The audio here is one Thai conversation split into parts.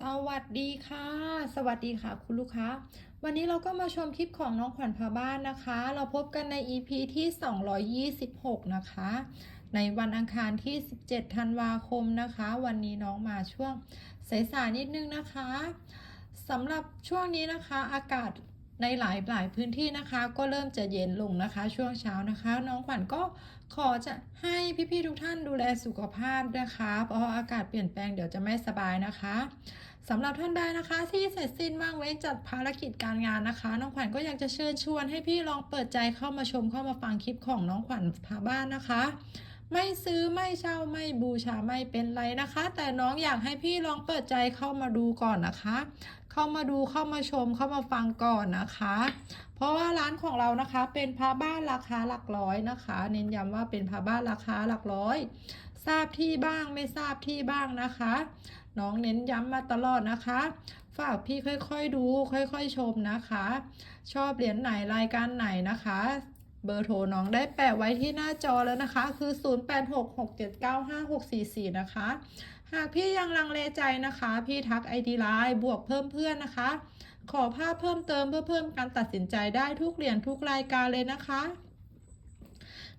สวัสดีค่ะ สวัสดีค่ะ คุณลูกค้า วันนี้เราก็มาชมคลิปของน้องขวัญพาบ้านนะคะ เราพบกันใน EP ที่ 226 นะคะ ในวันอังคารที่ 17 ธันวาคมนะคะ วันนี้น้องมาช่วงสายๆนิดนึงนะคะสำหรับช่วงนี้นะคะ อากาศ ในหลายหลายพื้นที่นะคะ ก็เริ่มจะเย็นลงนะคะ ช่วงเช้านะคะ น้องขวัญก็ขอจะให้พี่ๆทุกท่านดูแลสุขภาพนะคะ เพราะอากาศเปลี่ยนแปลงเดี๋ยวจะไม่สบายนะคะสำหรับท่านใดนะคะ ที่เสร็จสิ้นว่างเว้นจัดภารกิจการงานนะคะ น้องขวัญก็อยากจะเชิญชวนให้พี่ลองเปิดใจเข้ามาชมเข้ามาฟังคลิปของน้องขวัญพาบ้านนะคะ ไม่ซื้อไม่เช่าไม่บูชาไม่เป็นไรนะคะ แต่น้องอยากให้พี่ลองเปิดใจเข้ามาดูก่อนนะคะ เข้ามาดูเข้ามาชมเข้ามาฟังก่อนนะคะ เพราะว่าร้านของเรานะคะ เป็นพระบ้านราคาหลักร้อยนะคะ เน้นย้ำว่าเป็นพระบ้านราคาหลักร้อย ทราบที่บ้างไม่ทราบที่บ้างนะคะ น้องเน้นย้ำมาตลอดนะคะฝากพี่ค่อยๆดู ค่อยๆชมนะคะ ชอบเหรียญไหนรายการไหนนะคะ เบอร์โทรน้องได้แปะไว้ที่หน้าจอแล้วนะคะ คือ 0866795644 นะคะ หากพี่ยังลังเลใจนะคะ พี่ทัก ID ไลน์บวกเพิ่มเพื่อนนะคะ ขอภาพเพิ่มเติมเพื่อเพิ่มการตัดสินใจได้ทุกเหรียญทุกรายการเลยนะคะ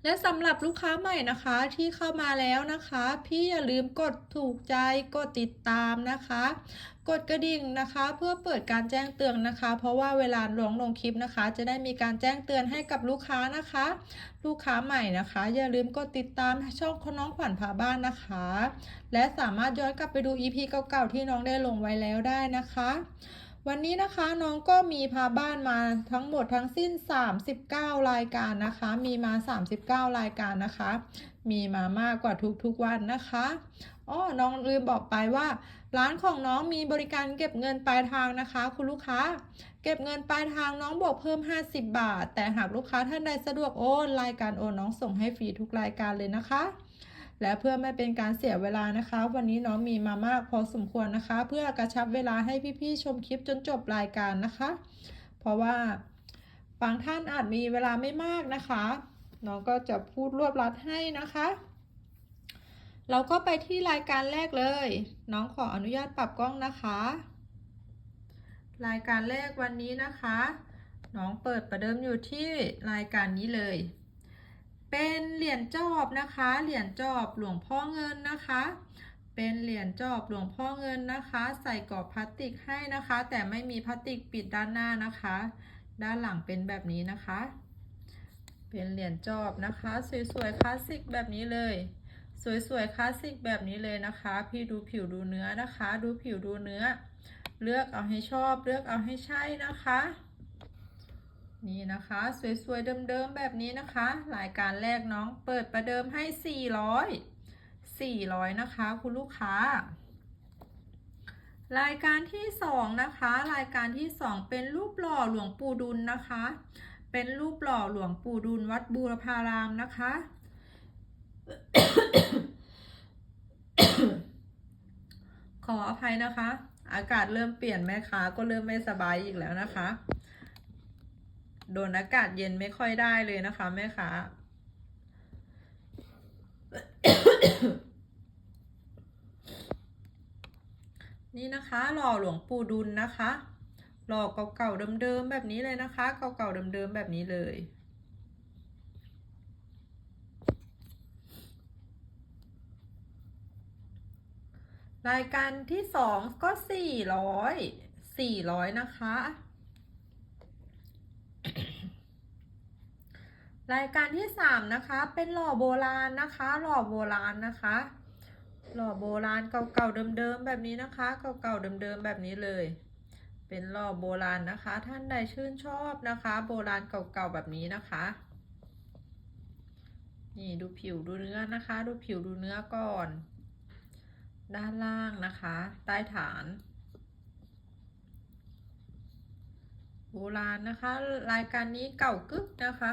และสำหรับลูกค้าใหม่นะคะที่เข้ามาแล้วนะคะ พี่อย่าลืมกดถูกใจกดติดตามนะคะ กดกระดิ่งนะคะ เพื่อเปิดการแจ้งเตือนนะคะ เพราะว่าเวลาลงลงคลิปนะคะ จะได้มีการแจ้งเตือนให้กับลูกค้านะคะ ลูกค้าใหม่นะคะ อย่าลืมกดติดตามช่องของน้องขวัญพาบ้านนะคะ และสามารถย้อนกลับไปดู EP เก่าๆที่น้องได้ลงไว้แล้วได้นะคะ วันนี้นะคะน้องก็มีพาบ้านมาทั้งหมดทั้งสิ้น 39 รายการนะคะ มีมา 39 รายการนะคะ มีมามากกว่าทุกๆวันนะคะอ้อน้องลืมบอกไปว่า ร้านของน้องมีบริการเก็บเงินปลายทางนะคะ คุณลูกค้า เก็บเงินปลายทางน้องบอกเพิ่ม 50 บาท แต่หากลูกค้าท่านใดสะดวกโอนรายการโอนน้องส่งให้ฟรีทุกรายการเลยนะคะ และเพื่อไม่เป็นการเสียเวลานะคะ วันนี้น้องมีมามากพอสมควรนะคะ เพื่อกระชับเวลาให้พี่ๆชมคลิปจนจบรายการนะคะ เพราะว่าบางท่านอาจมีเวลาไม่มากนะคะ น้องก็จะพูดรวบรัดให้นะคะ เราก็ไปที่รายการแรกเลย น้องขออนุญาตปรับกล้องนะคะ รายการแรกวันนี้นะคะ น้องเปิดประเดิมอยู่ที่รายการนี้เลย เป็นเหรียญจอบนะคะ เหรียญจอบหลวงพ่อเงินนะคะ เป็นเหรียญจอบหลวงพ่อเงินนะคะ ใส่กรอบพลาสติกให้นะคะ แต่ไม่มีพลาสติกปิดด้านหน้านะคะ ด้านหลังเป็นแบบนี้นะคะ เป็นเหรียญจอบนะคะ สวยๆคลาสสิกแบบนี้เลย สวยๆคลาสสิกแบบนี้เลยนะคะ พี่ดูผิวดูเนื้อนะคะ ดูผิวดูเนื้อ เลือกเอาให้ชอบ เลือกเอาให้ใช่นะคะ นี่นะคะ สวยๆเดิมๆแบบนี้นะคะรายการแรกน้องเปิดประเดิมให้ 400 400 นะคะ คุณลูกค้า รายการที่สองนะคะ รายการที่สองเป็นรูปหล่อหลวงปู่ดุลนะคะ เป็นรูปหล่อหลวงปู่ดุลวัดบูรพารามนะคะ ขออภัยนะคะ อากาศเริ่มเปลี่ยนแม่ค้าก็เริ่มไม่สบายอีกแล้วนะคะ โดนอากาศเย็นไม่ค่อยได้เลยนะคะแม่ค้านี่นะคะหล่อหลวงปู่ดุลนะคะหล่อเก่าๆเดิมๆแบบนี้เลยนะคะ เก่าๆเดิมๆแบบนี้เลย รายการที่สองก็สี่ร้อยสี่ร้อยนะคะ รายการที่สามนะคะ เป็นหล่อโบราณนะคะ หล่อโบราณนะคะ หล่อโบราณเก่าๆเดิมๆแบบนี้นะคะ เก่าๆเดิมๆแบบนี้เลย เป็นหล่อโบราณนะคะ ท่านใดชื่นชอบนะคะ โบราณเก่าๆแบบนี้นะคะ นี่ดูผิวดูเนื้อนะคะ ดูผิวดูเนื้อก่อน ด้านล่างนะคะ ใต้ฐาน โบราณนะคะ รายการนี้เก่ากึกนะคะ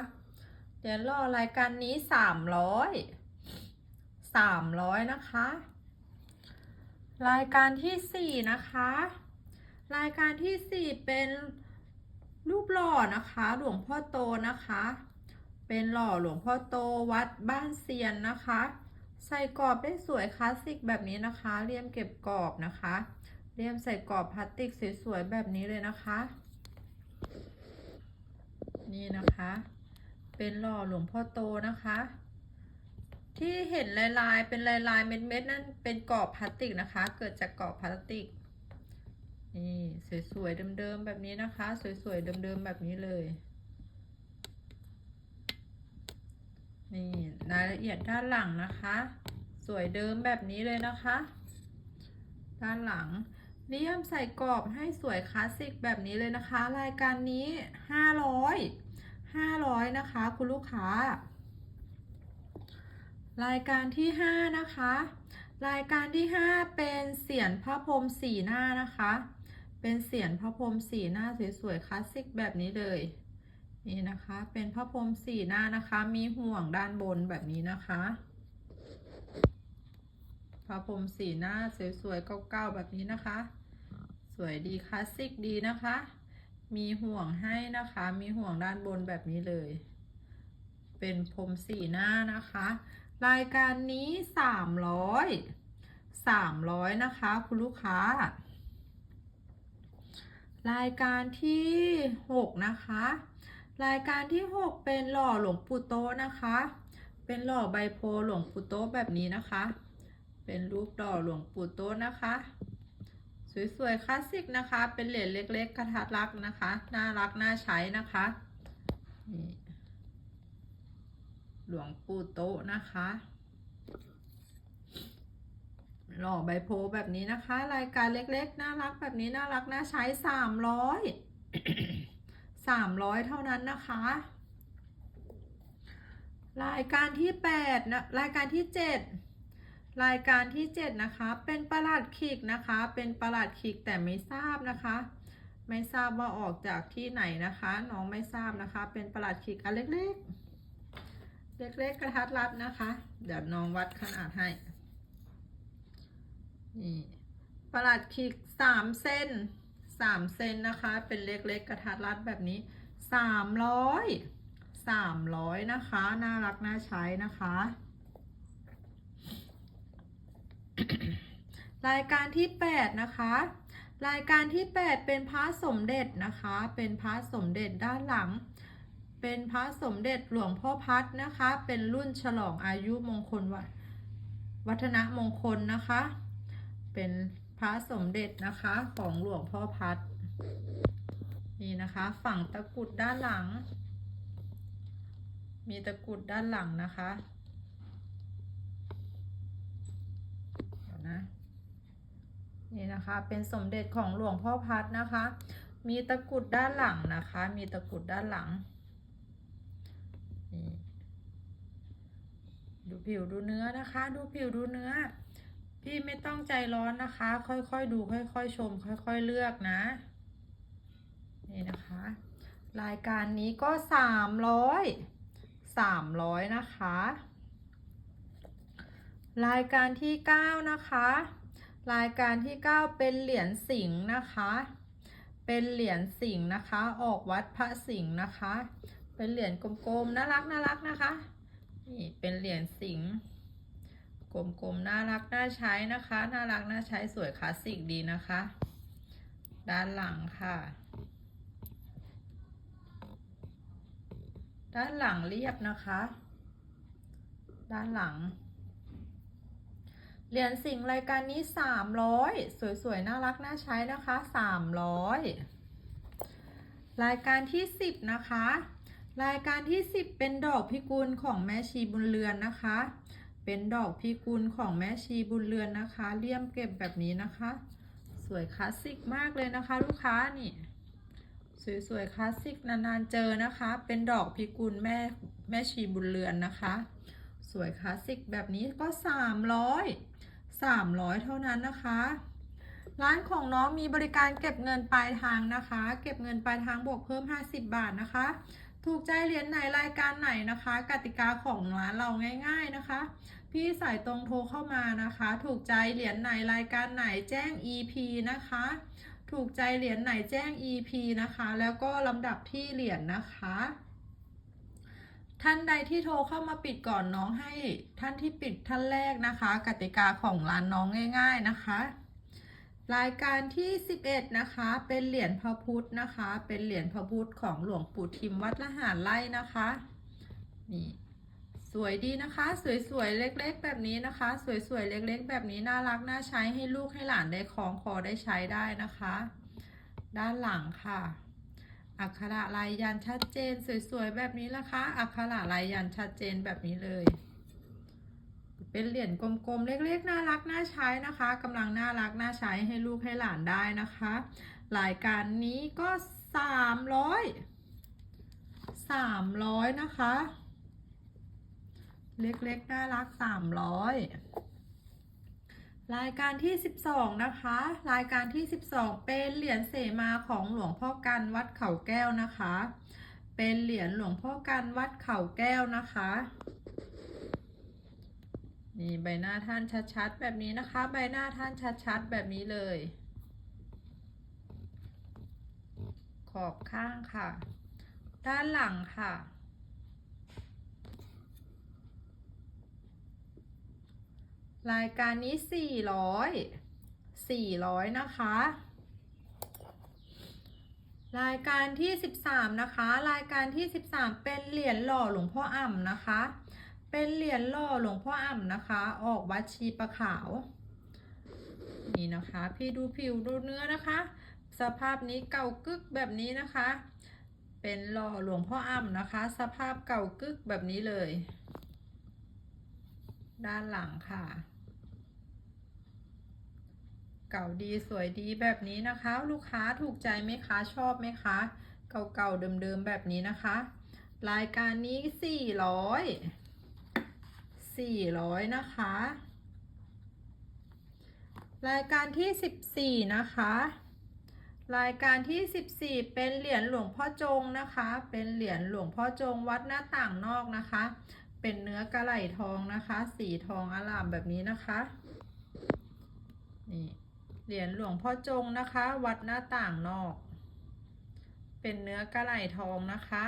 เดี๋ยวรอรายการนี้สามร้อยสามร้อยนะคะ รายการที่สี่นะคะ รายการที่สี่เป็นรูปหล่อนะคะ หลวงพ่อโตนะคะ เป็นหล่อหลวงพ่อโตวัดบ้านเซียนนะคะ ใส่กรอบได้สวยคลาสสิกแบบนี้นะคะ เรียมเก็บกรอบนะคะเลี่ยมใส่กรอบพลาสติกสวยๆแบบนี้เลยนะคะ นี่นะคะ เป็นหล่อหลวงพ่อโตนะคะ ที่เห็นลายๆ เป็นลายๆ เม็ดๆนั่นเป็นกรอบพลาสติกนะคะ เกิดจากกรอบพลาสติก นี่สวยๆเดิมๆแบบนี้นะคะ สวยๆเดิมๆแบบนี้เลย นี่รายละเอียดด้านหลังนะคะ สวยเดิมแบบนี้เลยนะคะ ด้านหลังเลี่ยมใส่กรอบให้สวยคลาสสิกแบบนี้เลยนะคะ รายการนี้ห้าร้อย ห้าร้อยนะคะ คุณลูกค้า รายการที่ห้านะคะ รายการที่ห้าเป็นเสียนพระพรมสีหน้านะคะ เป็นเสียนพระพรมสีหน้าสวยๆคลาสสิกแบบนี้เลย นี่นะคะ เป็นพระพรมสีหน้านะคะ มีห่วงด้านบนแบบนี้นะคะพระพรมสีหน้าสวยๆเก่าๆแบบนี้นะคะ สวยดีคลาสสิกดีนะคะ มีห่วงให้นะคะ มีห่วงด้านบนแบบนี้เลย เป็นพรมสีหน้านะคะ รายการนี้สามร้อยสามร้อยนะคะ คุณลูกค้า รายการที่หกนะคะ รายการที่หกเป็นหล่อหลวงปู่โตนะคะ เป็นหล่อใบโพหลวงปู่โตแบบนี้นะคะ เป็นรูปหล่อหลวงปู่โตนะคะ สวยๆคลาสสิกนะคะ เป็นเหรียญเล็กๆกระทัดรักนะคะ น่ารักน่าใช้นะคะนี่หลวงปู่โตะนะคะหล่อใบโพแบบนี้นะคะ รายการเล็กๆ น่ารักแบบนี้น่ารักน่าใช้สามร้อยสามร้อยเท่านั้นนะคะ รายการที่แปดนะรายการที่เจ็ด รายการที่เจ็ดนะคะ เป็นประหลัดขิกนะคะ เป็นประหลัดขิกแต่ไม่ทราบนะคะ ไม่ทราบว่าออกจากที่ไหนนะคะ น้องไม่ทราบนะคะ เป็นประหลัดขิกอันเล็กๆ เล็กๆกระทัดรัดนะคะ เดี๋ยวน้องวัดขนาดให้ นี่ประหลัดขีดสามเซนสามเซนนะคะ เป็นเล็กๆกระทัดรัดแบบนี้สามร้อยสามร้อยนะคะ น่ารักน่าใช้นะคะ รายการที่แปดนะคะ รายการที่แปดเป็นพระสมเด็จนะคะ เป็นพระสมเด็จด้านหลัง เป็นพระสมเด็จหลวงพ่อพัดนะคะ เป็นรุ่นฉลองอายุมงคลวัวัฒนมงคลนะคะ เป็นพระสมเด็จนะคะของหลวงพ่อพัดนี่นะคะฝั่งตะกุดด้านหลัง มีตะกุดด้านหลังนะคะเดี๋ยว นะนี่นะคะเป็นสมเด็จของหลวงพ่อพัดนะคะ มีตะกรุดด้านหลังนะคะ มีตะกรุดด้านหลังนี่ดูผิวดูเนื้อนะคะ ดูผิวดูเนื้อ พี่ไม่ต้องใจร้อนนะคะ ค่อยๆดู ค่อยๆชม ค่อยๆเลือกนะนี่นะคะ รายการนี้ก็สามร้อยสามร้อยนะคะ รายการที่เก้านะคะ รายการที่เก้าเป็นเหรียญสิงห์นะคะ เป็นเหรียญสิงห์นะคะ ออกวัดพระสิงห์นะคะ เป็นเหรียญกลมๆน่ารักน่ารักนะคะ นี่เป็นเหรียญสิงห์กลมๆน่ารักน่าใช้นะคะ น่ารักน่าใช้สวยคลาสสิกดีนะคะ ด้านหลังค่ะ ด้านหลังเรียบนะคะ ด้านหลัง เหรียญสิงรายการนี้สามร้อยสวยๆ น่ารัก น่าใช้นะคะสามร้อยรายการที่สิบนะคะ รายการที่สิบเป็นดอกพิกุลของแม่ชีบุญเรือนนะคะ เป็นดอกพิกุลของแม่ชีบุญเรือนนะคะ เลี่ยมเก็บแบบนี้นะคะ สวยคลาสสิกมากเลยนะคะ ลูกค้านี่ สวยๆ คลาสสิกนานๆเจอนะคะ เป็นดอกพิกุลแม่แม่ชีบุญเรือนนะคะ สวยคลาสสิกแบบนี้ก็สามร้อยสามร้อยเท่านั้นนะคะ ร้านของน้องมีบริการเก็บเงินปลายทางนะคะ เก็บเงินปลายทางบวกเพิ่ม 50 บาทนะคะ ถูกใจเหรียญไหนรายการไหนนะคะ กติกาของร้านเราง่าย ๆนะคะ พี่สายตรงโทรเข้ามานะคะ ถูกใจเหรียญไหนรายการไหนแจ้ง EP นะคะ ถูกใจเหรียญไหนแจ้ง EP นะคะ แล้วก็ลำดับที่เหรียญนะคะ ท่านใดที่โทรเข้ามาปิดก่อนน้องให้ท่านที่ปิดท่านแรกนะคะ กติกาของร้านน้องง่าย ๆนะคะ รายการที่ 11 นะคะ เป็นเหรียญพระพุทธนะคะ เป็นเหรียญพระพุทธของหลวงปู่ทิมวัดละหารไร่นะคะนี่สวยดีนะคะ สวยๆเล็ก ๆ แบบนี้นะคะ สวยๆเล็ก ๆ แบบนี้น่ารักน่าใช้ให้ลูกให้หลานได้คล้องคอได้ใช้ได้นะคะ ด้านหลังค่ะ อักขระลายยันชัดเจน สวยๆแบบนี้นะคะอักขระลายยันชัดเจนแบบนี้เลย เป็นเหรียญกลมๆเล็กๆน่ารักน่าใช้นะคะกำลังน่ารักน่าใช้ให้ลูกให้หลานได้นะคะรายการนี้ก็สามร้อยสามร้อยนะคะ เล็กๆน่ารักสามร้อย รายการที่ 12 นะคะ รายการที่ 12 เป็นเหรียญเสมาของหลวงพ่อกันวัดเขาแก้วนะคะ เป็นเหรียญหลวงพ่อกันวัดเขาแก้วนะคะนี่ใบหน้าท่านชัดๆ แบบนี้นะคะ ใบหน้าท่านชัดๆ แบบนี้เลย ขอบข้างค่ะ ด้านหลังค่ะ รายการนี้400 400นะคะ รายการที่13นะคะ รายการที่13เป็นเหรียญหล่อหลวงพ่ออ่ำนะคะ เป็นเหรียญหล่อหลวงพ่ออ่ำนะคะ ออกวัดชีประขาว นี่นะคะ พี่ดูผิวดูเนื้อนะคะ สภาพนี้เก่ากึกแบบนี้นะคะ เป็นหล่อหลวงพ่ออ่ำนะคะ สภาพเก่ากึกแบบนี้เลย ด้านหลังค่ะ เก่าดีสวยดีแบบนี้นะคะ ลูกค้าถูกใจไหมคะชอบไหมคะ เก่าๆเดิมๆแบบนี้นะคะ รายการนี้400 400นะคะ รายการที่14นะคะ รายการที่14เป็นเหรียญหลวงพ่อจงนะคะ เป็นเหรียญหลวงพ่อจงวัดหน้าต่างนอกนะคะ เป็นเนื้อกระไหลทองนะคะ สีทองอลามแบบนี้นะคะนี่ เหรียญหลวงพ่อจงนะคะ วัดหน้าต่างนอก เป็นเนื้อกระไหลทองนะคะ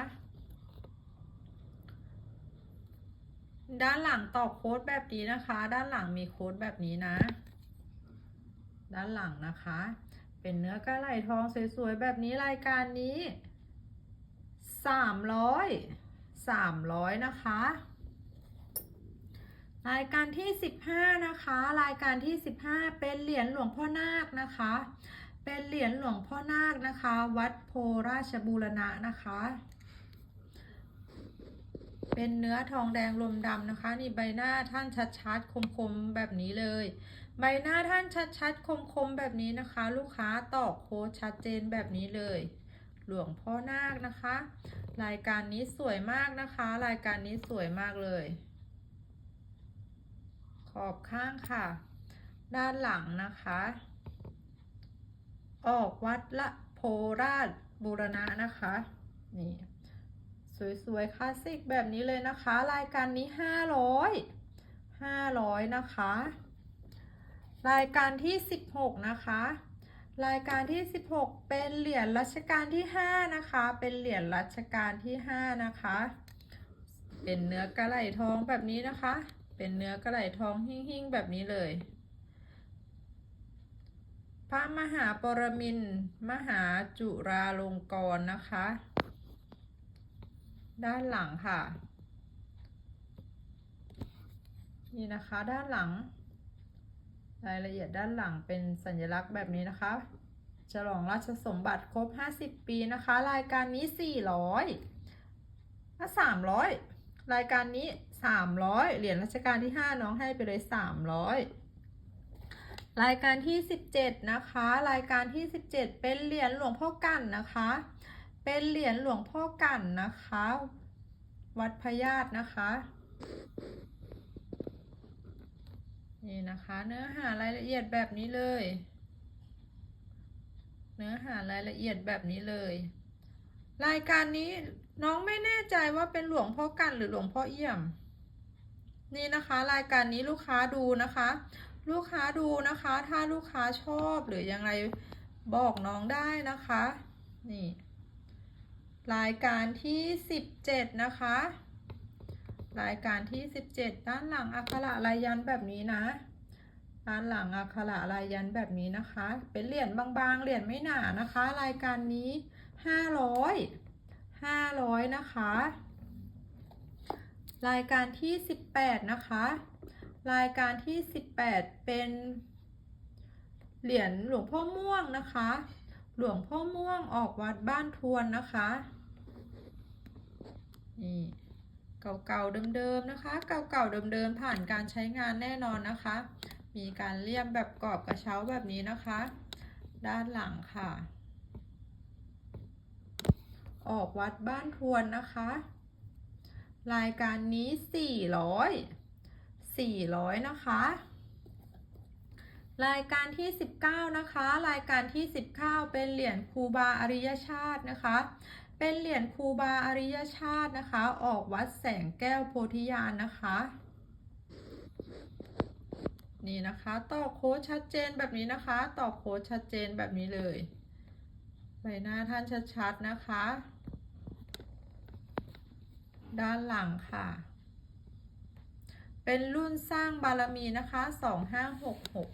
ด้านหลังต่อโค้ดแบบนี้นะคะ ด้านหลังมีโค้ดแบบนี้นะ ด้านหลังนะคะ เป็นเนื้อกระไหลทองสวยๆแบบนี้รายการนี้สามร้อยสามร้อยนะคะ รายการที่ 15 นะคะ รายการที่ 15 เป็นเหรียญหลวงพ่อนาคนะคะ เป็นเหรียญหลวงพ่อนาคนะคะ วัดโพราชบูรณะนะคะ เป็นเนื้อทองแดงลมดำนะคะ นี่ใบหน้าท่านชัดๆคมๆแบบนี้เลย ใบหน้าท่านชัดๆคมๆแบบนี้นะคะ ลูกค้าตอกโค้ดชัดเจนแบบนี้เลยหลวงพ่อนาคนะคะ รายการนี้สวยมากนะคะ รายการนี้สวยมากเลย ขอบข้างค่ะ ด้านหลังนะคะ ออกวัดละโพราชบูรณะนะคะ นี่ สวยๆคลาสสิกแบบนี้เลยนะคะ รายการนี้500 500นะคะ รายการที่16นะคะรายการที่ 16 เป็นเหรียญรัชกาลที่ 5 นะคะ เป็นเหรียญรัชกาลที่ 5 นะคะ เป็นเนื้อกระไหลทองแบบนี้นะคะ เป็นเนื้อกระไหลทองหิ่งๆ แบบนี้เลย พระมหาปรมินมหาจุราลงกรณ์นะคะ ด้านหลังค่ะ นี่นะคะด้านหลัง รายละเอียดด้านหลังเป็นสัญลักษณ์แบบนี้นะคะ ฉลองราชสมบัติครบ 50 ปีนะคะ รายการนี้ 400ถ้า300รายการนี้ 300เหรียญรัชกาลที่5น้องให้ไปเลย300รายการที่17นะคะ รายการที่17เป็นเหรียญหลวงพ่อกันนะคะ เป็นเหรียญหลวงพ่อกันนะคะ วัดพญาตนะคะนี่นะคะเนื้อหารายละเอียดแบบนี้เลย เนื้อหารายละเอียดแบบนี้เลย รายการนี้น้องไม่แน่ใจว่าเป็นหลวงพ่อกันหรือหลวงพ่อเอี่ยม นี่นะคะรายการนี้ลูกค้าดูนะคะ ลูกค้าดูนะคะ ถ้าลูกค้าชอบหรือยังไงบอกน้องได้นะคะ นี่ รายการที่ 17 นะคะ รายการที่ 17 ด้านหลังอักขระลายยันแบบนี้นะด้านหลังอักขระลายยันแบบนี้นะคะ เป็นเหรียญบางๆเหรียญไม่หนานะคะ รายการนี้ห้าร้อยห้าร้อยนะคะ รายการที่สิบแปดนะคะ รายการที่สิบแปดเป็นเหรียญหลวงพ่อม่วงนะคะ หลวงพ่อม่วงออกวัดบ้านทวนนะคะนี่เก่าๆเดิมๆนะคะ เก่าๆเดิมๆผ่านการใช้งานแน่นอนนะคะ มีการเลี่ยมแบบกรอบกระเช้าแบบนี้นะคะ ด้านหลังค่ะ ออกวัดบ้านทวนนะคะ รายการนี้400 400นะคะ รายการที่19นะคะ รายการที่19เป็นเหรียญครูบาอริยชาตินะคะ เป็นเหรียญครูบาอริยชาตินะคะ ออกวัดแสงแก้วโพธิญาณนะคะนี่นะคะต่อโค้ดชัดเจนแบบนี้นะคะ ต่อโค้ดชัดเจนแบบนี้เลย ใบหน้าท่านชัดๆนะคะ ด้านหลังค่ะ เป็นรุ่นสร้างบารมีนะคะสองห้าหกหก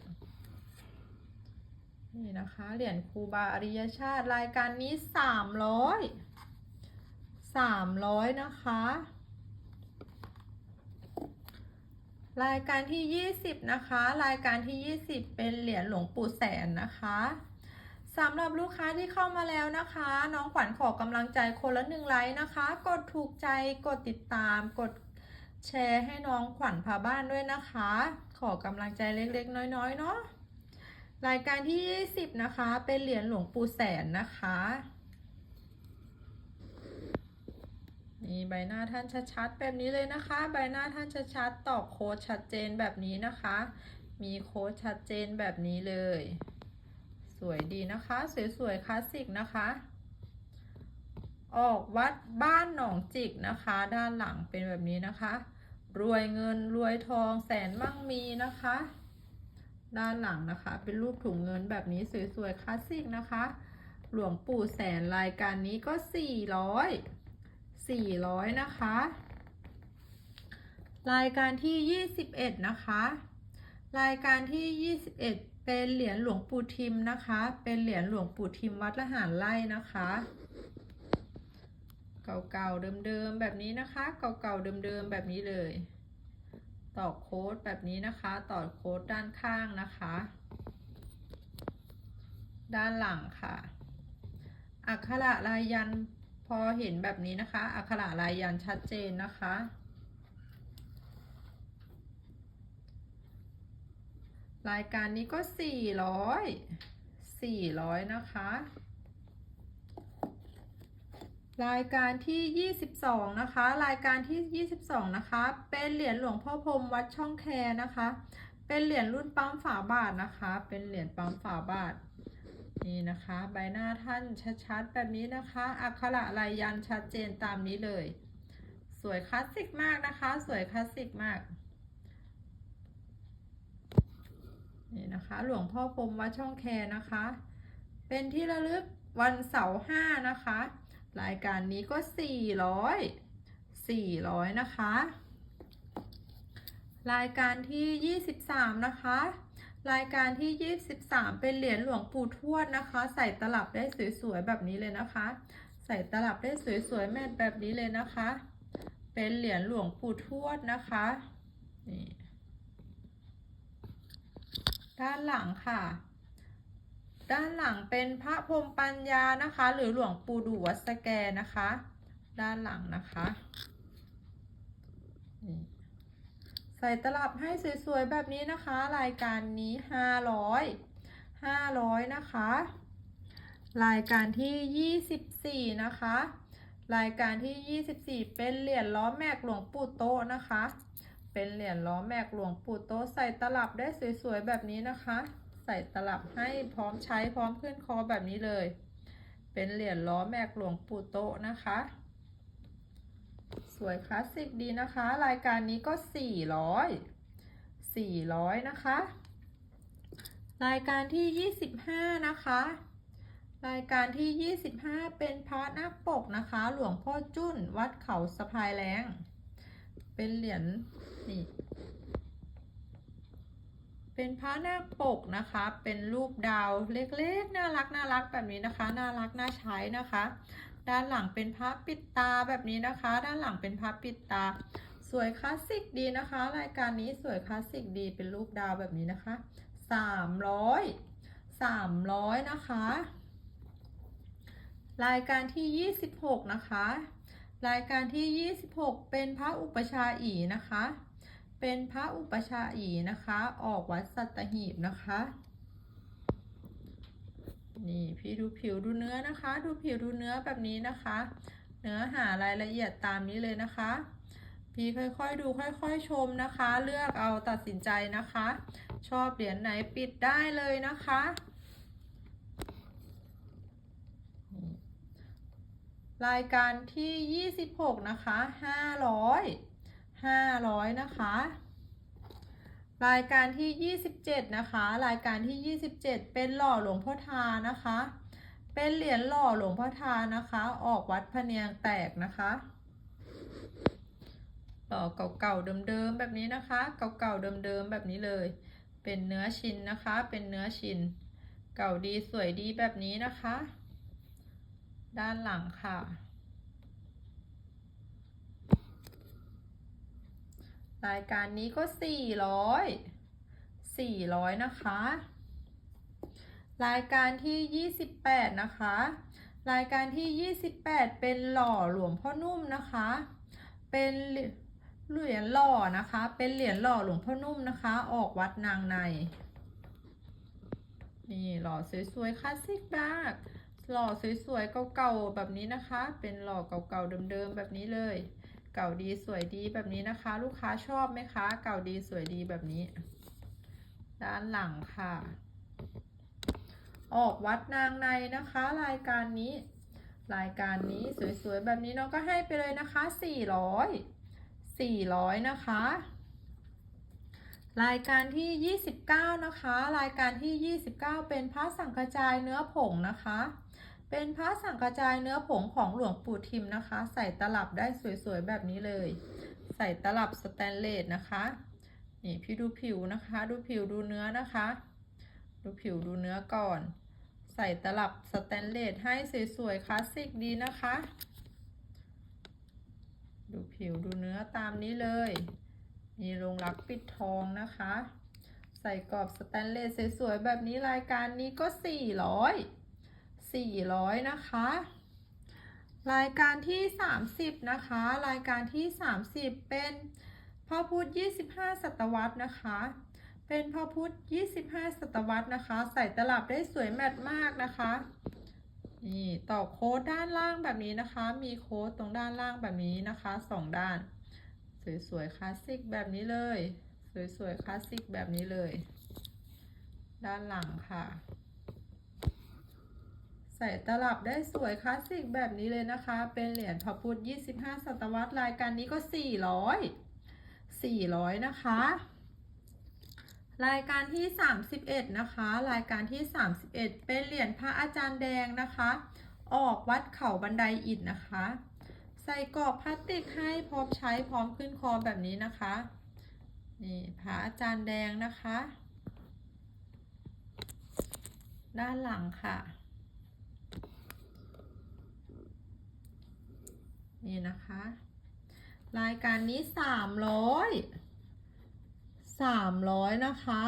นี่นะคะ เหรียญครูบาอริยชาติรายการนี้สามร้อยสามร้อยนะคะ รายการที่20นะคะ รายการที่20เป็นเหรียญหลวงปู่แสนนะคะ สำหรับลูกค้าที่เข้ามาแล้วนะคะ น้องขวัญขอกำลังใจคนละหนึ่งไลค์นะคะ กดถูกใจกดติดตาม กดแชร์ให้น้องขวัญพาบ้านด้วยนะคะ ขอกำลังใจเล็กๆ น้อยๆเนาะรายการที่ 20 นะคะ เป็นเหรียญหลวงปู่แสนนะคะนี่ใบหน้าท่านชัดๆ แบบนี้เลยนะคะ ใบหน้าท่านชัดๆตอบโค้ดชัดเจนแบบนี้นะคะ มีโค้ดชัดเจนแบบนี้เลย วยดีนะคะ สวยๆคลาสสิกนะคะ ออกวัดบ้านหนองจิกนะคะ ด้านหลังเป็นแบบนี้นะคะ รวยเงินรวยทองแสนมั่งมีนะคะ ด้านหลังนะคะ เป็นรูปถุงเงินแบบนี้สวยๆคลาสสิกนะคะ หลวงปู่แสนรายการนี้ก็400 400นะคะ รายการที่21นะคะ รายการที่21เป็นเหรียญหลวงปู่ทิมนะคะ เป็นเหรียญหลวงปู่ทิมวัดละหารไร่นะคะ เก่าๆเดิมๆแบบนี้นะคะ เก่าๆเดิมๆแบบนี้เลย ต่อโค้ดแบบนี้นะคะ ต่อโค้ดด้านข้างนะคะ ด้านหลังค่ะ อักขระลายยันพอเห็นแบบนี้นะคะ อักขระลายยันชัดเจนนะคะ รายการนี้ก็400 400นะคะ รายการที่22นะคะ รายการที่22นะคะ เป็นเหรียญหลวงพ่อพรมวัดช่องแคนะคะ เป็นเหรียญรุ่นปั๊มฝาบาทนะคะ เป็นเหรียญปั๊มฝาบาทนี่นะคะ ใบหน้าท่านชัดๆแบบนี้นะคะ อักขระลายยันชัดเจนตามนี้เลย สวยคลาสสิกมากนะคะ สวยคลาสสิกมาก นี่นะคะ หลวงพ่อพรมวัดช่องแคนะคะ เป็นที่ระลึกวันเสาร์ห้านะคะ รายการนี้ก็400 400นะคะ รายการที่23นะคะ รายการที่23เป็นเหรียญหลวงปู่ทวดนะคะ ใส่ตลับได้สวยๆแบบนี้เลยนะคะ ใส่ตลับได้สวยๆแม่นแบบนี้เลยนะคะ เป็นเหรียญหลวงปู่ทวดนะคะนี่ ด้านหลังค่ะ ด้านหลังเป็นพระพรหมปัญญานะคะ หรือหลวงปู่ดูวัดสแกนะคะ ด้านหลังนะคะใส่ตลับให้สวยๆแบบนี้นะคะ รายการนี้ห้าร้อยห้าร้อยนะคะ รายการที่ยี่สิบสี่นะคะ รายการที่ยี่สิบสี่เป็นเหรียญล้อแม็กหลวงปู่โตนะคะ เป็นเหรียญล้อแม็กหลวงปู่โตใส่ตลับได้สวยๆแบบนี้นะคะ ใส่ตลับให้พร้อมใช้พร้อมขึ้นคอแบบนี้เลย เป็นเหรียญล้อแม็กหลวงปู่โตนะคะ สวยคลาสสิกดีนะคะ รายการนี้ก็ 400 400 นะคะ รายการที่ 25 นะคะ รายการที่ 25 เป็นพระนาคปกนะคะ หลวงพ่อจุ้นวัดเขาสะพายแรง เป็นเหรียญนี่เป็นพระนาคปกนะคะ เป็นรูปดาวเล็กๆ น่ารักน่ารักแบบนี้นะคะ น่ารักน่าใช้นะคะ ด้านหลังเป็นพระปิดตาแบบนี้นะคะ ด้านหลังเป็นพระปิดตา สวยคลาสสิกดีนะคะ รายการนี้สวยคลาสสิกดีเป็นรูปดาวแบบนี้นะคะสามร้อยสามร้อยนะคะ รายการที่26นะคะ รายการที่ 26 เป็นพระอุปชาอีนะคะ เป็นพระอุปชาอีนะคะ ออกวัดสัตหีบนะคะ นี่พี่ดูผิวดูเนื้อนะคะ ดูผิวดูเนื้อแบบนี้นะคะ เนื้อหารายละเอียดตามนี้เลยนะคะ พี่ค่อยๆดูค่อยๆชมนะคะ เลือกเอาตัดสินใจนะคะ ชอบเหรียญไหนปิดได้เลยนะคะ รายการที่ 26 นะคะ 500 500 นะคะ รายการที่ 27 นะคะ รายการที่ 27 เป็นหล่อหลวงพ่อทานะคะ เป็นเหรียญหล่อหลวงพ่อทานะคะ ออกวัดพะเนียงแตกนะคะหล่อเก่าๆเดิมๆแบบนี้นะคะ เก่าๆเดิมๆแบบนี้เลย เป็นเนื้อชิ้นนะคะ เป็นเนื้อชิ้น เก่าดีสวยดีแบบนี้นะคะ ด้านหลังค่ะ รายการนี้ก็400 400นะคะ รายการที่28นะคะ รายการที่28เป็นหล่อหลวงพ่อนุ่มนะคะ เป็นเหรียญหล่อนะคะ เป็นเหรียญหล่อหลวงพ่อนุ่มนะคะ ออกวัดนางใน นี่หล่อสวยๆคลาสสิกมาก หล่อสวยๆเก่าๆแบบนี้นะคะ เป็นหล่อเก่าๆเดิมๆแบบนี้เลย เก่าดีสวยดีแบบนี้นะคะ ลูกค้าชอบไหมคะ เก่าดีสวยดีแบบนี้ ด้านหลังค่ะ ออกวัดนางในนะคะ รายการนี้ รายการนี้สวยๆแบบนี้น้องก็ให้ไปเลยนะคะ 400 400นะคะ รายการที่ 29 นะคะ รายการที่ 29 เป็นพระสังกระจายเนื้อผงนะคะ เป็นพระสังกระจายเนื้อผงของหลวงปู่ทิมนะคะ ใส่ตลับได้สวยๆแบบนี้เลย ใส่ตลับสแตนเลสนะคะ นี่พี่ดูผิวนะคะ ดูผิวดูเนื้อนะคะ ดูผิวดูเนื้อก่อน ใส่ตลับสแตนเลสให้สวยๆคลาสสิกดีนะคะ ดูผิวดูเนื้อตามนี้เลย มีลงรักปิดทองนะคะ ใส่กรอบสแตนเลสสวยๆแบบนี้รายการนี้ก็ 400 400 นะคะ รายการที่ 30 นะคะ รายการที่ 30 เป็นพระพุทธ25 ศตวรรษนะคะ เป็นพระพุทธ25 ศตวรรษนะคะ ใส่ตลับได้สวยแมทมากนะคะนี่ต่อโค้ดด้านล่างแบบนี้นะคะ มีโค้ดตรงด้านล่างแบบนี้นะคะสองด้าน สวยๆคลาสสิกแบบนี้เลย สวยๆคลาสสิกแบบนี้เลย ด้านหลังค่ะ ใส่ตลับได้สวยคลาสสิกแบบนี้เลยนะคะ เป็นเหรียญพระพุทธ 25 ศตวรรษรายการนี้ก็ 400 400 นะคะ รายการที่ 31 นะคะ รายการที่ 31 เป็นเหรียญพระอาจารย์แดงนะคะ ออกวัดเขาบันไดอิฐนะคะ ใส่กรอบพลาสติกให้พร้อมใช้พร้อมขึ้นคอแบบนี้นะคะนี่พระอาจารย์แดงนะคะ ด้านหลังค่ะ นี่นะคะ รายการนี้300 300นะคะ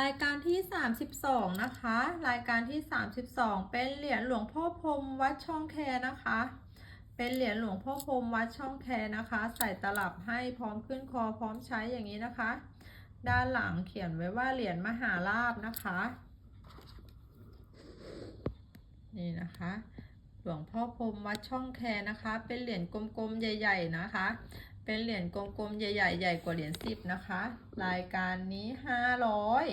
รายการที่ 32 นะคะ รายการที่ 32 เป็นเหรียญหลวงพ่อพรมวัดช่องแคนะคะ เป็นเหรียญหลวงพ่อพรมวัดช่องแคนะคะ ใส่ตลับให้พร้อมขึ้นคอพร้อมใช้อย่างนี้นะคะ ด้านหลังเขียนไว้ว่าเหรียญมหาลาบนะคะ นี่นะคะ หลวงพ่อพรมวัดช่องแคนะคะ เป็นเหรียญกลมๆใหญ่ ๆนะคะ เป็นเหรียญกลมๆ ใหญ่ๆ ใหญ่กว่าเหรียญสิบนะคะ รายการนี้ห้าร้อย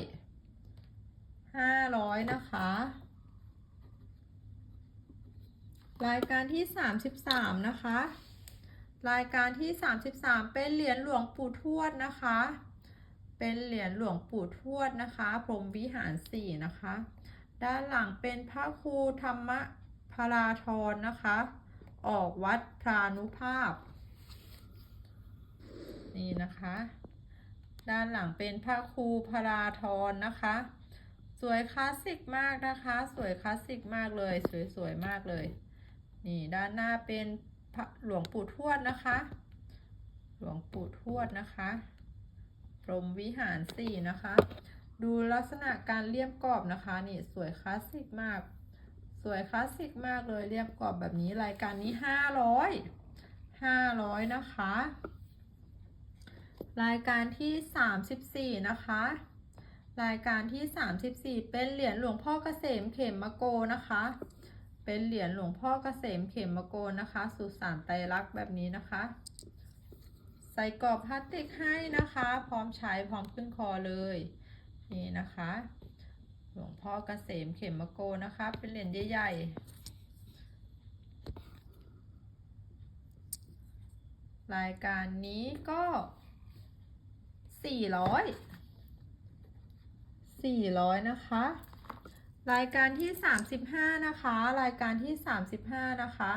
ห้าร้อยนะคะ รายการที่สามสิบสามนะคะ รายการที่สามสิบสามเป็นเหรียญหลวงปู่ทวดนะคะ เป็นเหรียญหลวงปู่ทวดนะคะ พรหมวิหารสี่นะคะ ด้านหลังเป็นพระครูธรรมพราธรนะคะ ออกวัดพรานุภาพ นี่นะคะ ด้านหลังเป็นพระครูพราธรนะคะ สวยคลาสสิกมากนะคะ สวยคลาสสิกมากเลย สวยๆมากเลย นี่ด้านหน้าเป็นหลวงปู่ทวดนะคะ หลวงปู่ทวดนะคะพรมวิหารสี่นะคะ ดูลักษณะการเลี่ยมกรอบนะคะ นี่สวยคลาสสิกมาก สวยคลาสสิกมากเลยเลี่ยมกรอบแบบนี้รายการนี้ห้าร้อยห้าร้อยนะคะ รายการที่สามสิบสี่นะคะ รายการที่สามสิบสี่เป็นเหรียญหลวงพ่อเกษมเข็มมะโกนะคะ เป็นเหรียญหลวงพ่อเกษมเข็มมะโกนะคะ สุสานไตรลักษณ์แบบนี้นะคะ ใส่กรอบพลาสติกให้นะคะ พร้อมใช้พร้อมขึ้นคอเลยนี่นะคะ หลวงพ่อเกษมเข็มมะโกนะคะ เป็นเหรียญใหญ่ๆรายการนี้ก็ สี่ร้อยสี่ร้อยนะคะ รายการที่สามสิบห้านะคะ รายการที่สามสิบห้านะคะ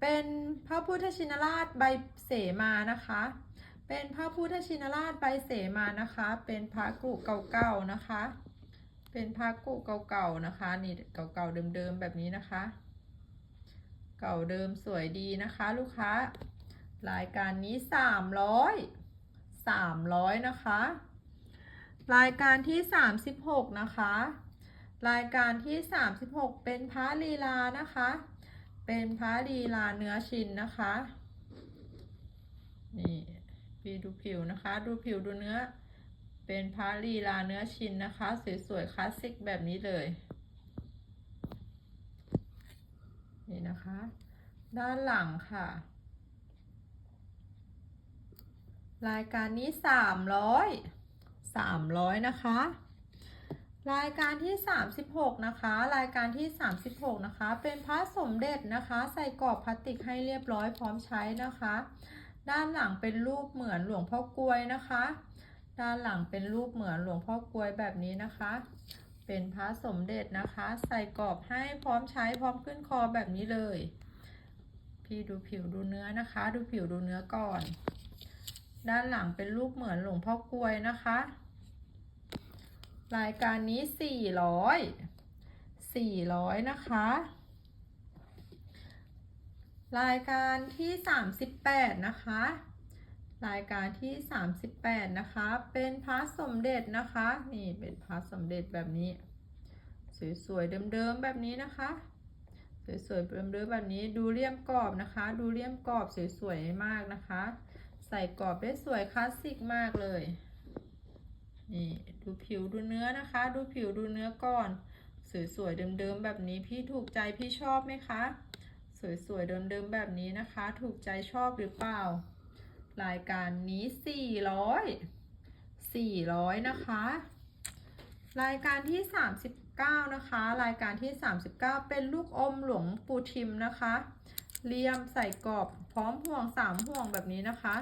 เป็นพระพุทธชินราชใบเสมานะคะ เป็นพระพุทธชินราชใบเสมานะคะ เป็นพระกุเก่าๆนะคะ เป็นพระกุเก่าๆนะคะนี่เก่าๆเดิมๆแบบนี้นะคะ เก่าเดิมสวยดีนะคะ ลูกค้ารายการนี้สามร้อย สามร้อยนะคะ รายการที่สามสิบหกนะคะ รายการที่สามสิบหกเป็นพระลีลานะคะ เป็นพระลีลาเนื้อชิ้นนะคะ นี่พี่ดูผิวนะคะ ดูผิวดูเนื้อ เป็นพระลีลาเนื้อชิ้นนะคะ สวยๆคลาสสิกแบบนี้เลยนี่นะคะ ด้านหลังค่ะ รายการนี้สามร้อยสามร้อยนะคะ รายการที่36นะคะ รายการที่36นะคะ เป็นพระสมเด็จนะคะ ใส่กรอบพลาสติกให้เรียบร้อยพร้อมใช้นะคะ ด้านหลังเป็นรูปเหมือนหลวงพ่อกลวยนะคะ ด้านหลังเป็นรูปเหมือนหลวงพ่อกลวยแบบนี้นะคะ เป็นพระสมเด็จนะคะ ใส่กรอบให้พร้อมใช้พร้อมขึ้นคอแบบนี้เลย พี่ดูผิวดูเนื้อนะคะ ดูผิวดูเนื้อก่อน ด้านหลังเป็นรูปเหมือนหลวงพ่อกลวยนะคะ รายการนี้สี่ร้อยสี่ร้อยนะคะ รายการที่สามสิบแปดนะคะ รายการที่สามสิบแปดนะคะ เป็นพระสมเด็จนะคะ นี่เป็นพระสมเด็จแบบนี้ สวยๆเดิมๆแบบนี้นะคะสวยๆเดิมๆแบบนี้ดูเลี่ยมกรอบนะคะ ดูเลี่ยมกรอบสวยๆมากนะคะ ใส่กรอบได้สวยคลาสสิกมากเลย นี่ดูผิวดูเนื้อนะคะ ดูผิวดูเนื้อก่อน สวยๆเดิมๆแบบนี้พี่ถูกใจพี่ชอบไหมคะ สวยๆเดิมๆแบบนี้นะคะ ถูกใจชอบหรือเปล่า รายการนี้สี่ร้อยสี่ร้อยนะคะ รายการที่สามสิบเก้านะคะ รายการที่สามสิบเก้าเป็นลูกอมหลวงปูทิมนะคะ เลี่ยมใส่กรอบพร้อมห่วงสามห่วงแบบนี้นะคะ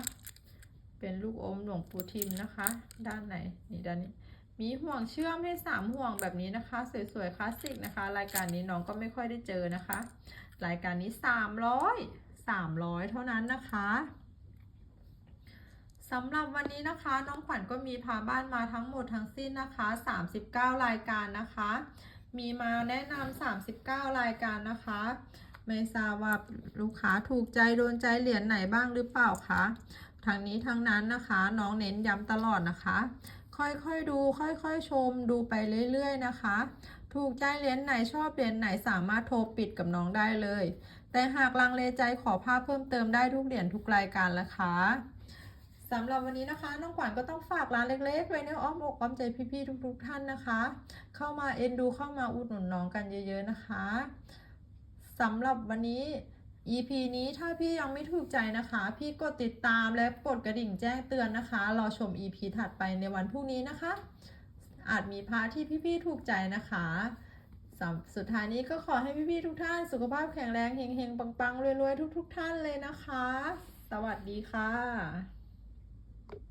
เป็นลูกอมหลวงปู่ทิมนะคะ ด้านไหนนี่ด้านนี้ มีห่วงเชื่อมให้สามห่วงแบบนี้นะคะ สวยๆคลาสสิกนะคะ รายการนี้น้องก็ไม่ค่อยได้เจอนะคะ รายการนี้สามร้อยสามร้อยเท่านั้นนะคะสำหรับวันนี้นะคะ น้องขวัญก็มีพาบ้านมาทั้งหมดทั้งสิ้นนะคะ 39 รายการนะคะ มีมาแนะนำ39 รายการนะคะ ไม่ทราบว่าลูกค้าถูกใจโดนใจเหรียญไหนบ้างหรือเปล่าคะทางนี้ทั้งนั้นนะคะ น้องเน้นย้ำตลอดนะคะ ค่อยๆดู ค่อยๆชมดูไปเรื่อยๆนะคะ ถูกใจเหรียญไหนชอบเหรียญไหนสามารถโทรปิดกับน้องได้เลย แต่หากลังเลใจขอภาพเพิ่มเติมได้ทุกเหรียญทุกรายการนะคะสำหรับวันนี้นะคะ น้องขวัญก็ต้องฝากร้านเล็กๆ ไว้ในอ้อมอกอ้อมใจพี่ๆทุกๆท่านนะคะ เข้ามาเอ็นดูเข้ามาอุดหนุนน้องกันเยอะ ๆนะคะ สำหรับวันนี้ EP นี้ถ้าพี่ยังไม่ถูกใจนะคะ พี่กดติดตามและกดกระดิ่งแจ้งเตือนนะคะรอชม EP ถัดไปในวันพรุ่งนี้นะคะ อาจมีพาที่พี่ๆถูกใจนะคะส,สุดท้ายนี้ก็ขอให้พี่ๆทุกท่านสุขภาพแข็งแรงเฮงๆปังๆรวยๆทุก ๆ ท่านเลยนะคะ สวัสดีค่ะ